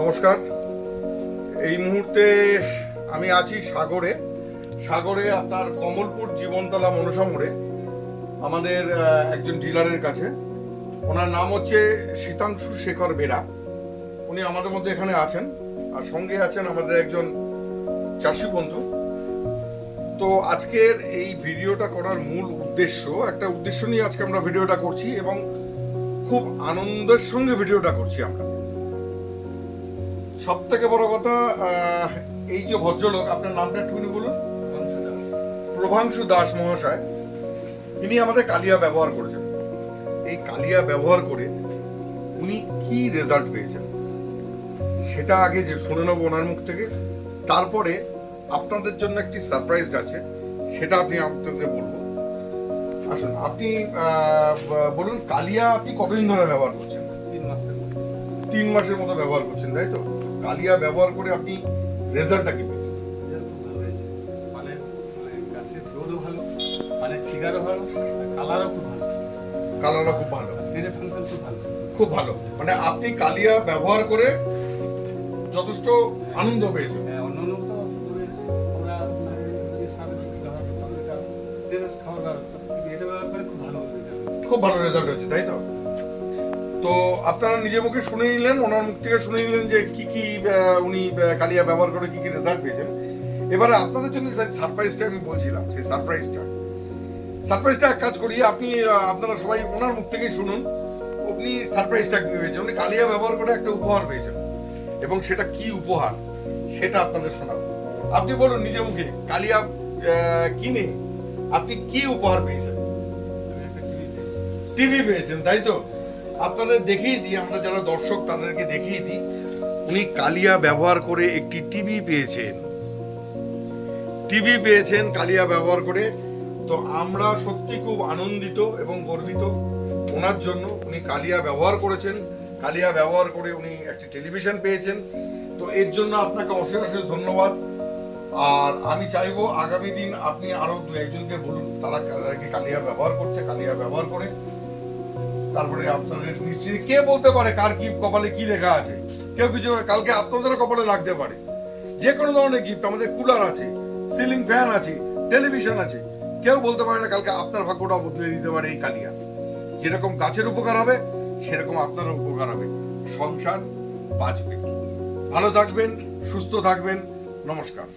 নমস্কার। এই মুহূর্তে আমি আছি সাগরে। সাগরে আপনার কমলপুর জীবনতলা মনসা মোড়ে আমাদের একজন ডিলারের কাছে। ওনার নাম হচ্ছে শীতাংশু শেখর বেরা। উনি আমাদের মধ্যে এখানে আছেন আর সঙ্গে আছেন আমাদের একজন চাষি বন্ধু। তো আজকের এই ভিডিওটা করার মূল উদ্দেশ্য, একটা উদ্দেশ্য নিয়ে আজকে আমরা ভিডিওটা করছি এবং খুব আনন্দের সঙ্গে ভিডিওটা করছি আমরা। সব থেকে বড় কথা এই যে ভদ্রলোক আপনার নামটা একটুখানি বলুন। প্রভাংশু দাস মহাশয় ইনি আমাদের কালিয়া ব্যবহার করেছেন। এই কালিয়া ব্যবহার করে উনি কি রেজাল্ট পেয়েছেন? সেটা আগে যে শুনে নেব ওনার মুখ থেকে। তারপরে আপনাদের জন্য একটি সারপ্রাইজ আছে সেটা আপনি আপনাদের বলব। আসুন আপনি বলুন কালিয়া আপনি কতদিন ধরে ব্যবহার করছেন? তিন মাসের মতো ব্যবহার করছেন তাই তো? কালিয়া ব্যবহার করে আপনি রেজাল্টটা কি পেয়েছেন? রেজাল্ট খুব ভালো হয়েছে। মানে মানে গাছের গ্রোথও ভালো মানে ফিগারও ভালো কালারও খুব ভালো। কালারটা খুব ভালো। সিরে ফাংশন খুব ভালো। খুব ভালো। মানে আপনি কালিয়া ব্যবহার করে যথেষ্ট আনন্দ পেয়েছেন। হ্যাঁ অন্য অন্য তো আমরা যে সার ব্যবহার করতাম এটা খাওয়ার ব্যবহার করতাম। কিন্তু এটা ব্যবহার করে খুব ভালো খুব ভালো রেজাল্ট হয়েছে তাই তো? তো আপনারা নিজে মুখে শুনে নিলেন, ওনার মুখ থেকে শুনে নিলেন যে কি কি উনি কালিয়া ব্যবহার করে কি কি রেজাল্ট পেয়েছেন। এবারে আপনাদের জন্য সারপ্রাইজটা আমি বলছিলাম, সেই সারপ্রাইজটা সারপ্রাইজটা এক কাজ করি, আপনি আপনারা সবাই ওনার মুখ থেকেই শুনুন। আপনি সারপ্রাইজটা কি পেয়েছেন? উনি কালিয়া ব্যবহার করে একটা উপহার পেয়েছেন। এবং সেটা কি উপহার? সেটা আপনাদের শোনাবো। আপনি বলুন নিজে মুখে, কালিয়া কিনে আপনি কি উপহার পেয়েছেন? টিভি পেয়েছেন, তাই তো? আপনাদের দেখিয়ে দিই, আমরা যারা দর্শক তাদেরকে দেখিয়ে দিই। উনি কালিয়া ব্যবহার করে একটি টিভি পেয়েছেন। টিভি পেয়েছেন, কালিয়া ব্যবহার করে। তো আমরা সত্যি খুব আনন্দিত এবং গর্বিত। ওনার জন্য উনি কালিয়া ব্যবহার করেছেন। কালিয়া ব্যবহার করে উনি একটি টেলিভিশন পেয়েছেন। তো এর জন্য আপনাকে অশেষ অশেষ ধন্যবাদ। আর আমি চাইব আগামী দিন আপনি আরও দু একজনকে বলুন, তারা কালিয়া ব্যবহার করতে, কালিয়া ব্যবহার করে। তারপরে আপনাদের নিশ্চয়ই কে বলতে পারে কার কি কপালে কি লেখা আছে? কেউ কিছু কালকে আপনাদের কপালে লাগতে পারে। যে কোনো ধরনের গিফট আমাদের কুলার আছে সিলিং ফ্যান আছে টেলিভিশন আছে, কেউ বলতে পারে না কালকে আপনার ভাগ্যটা বদলে দিতে পারে এই কালিয়া। যেরকম গাছের উপকার হবে, সেরকম আপনার উপকার হবে। সংসার বাঁচবে। ভালো থাকবেন, সুস্থ থাকবেন, নমস্কার।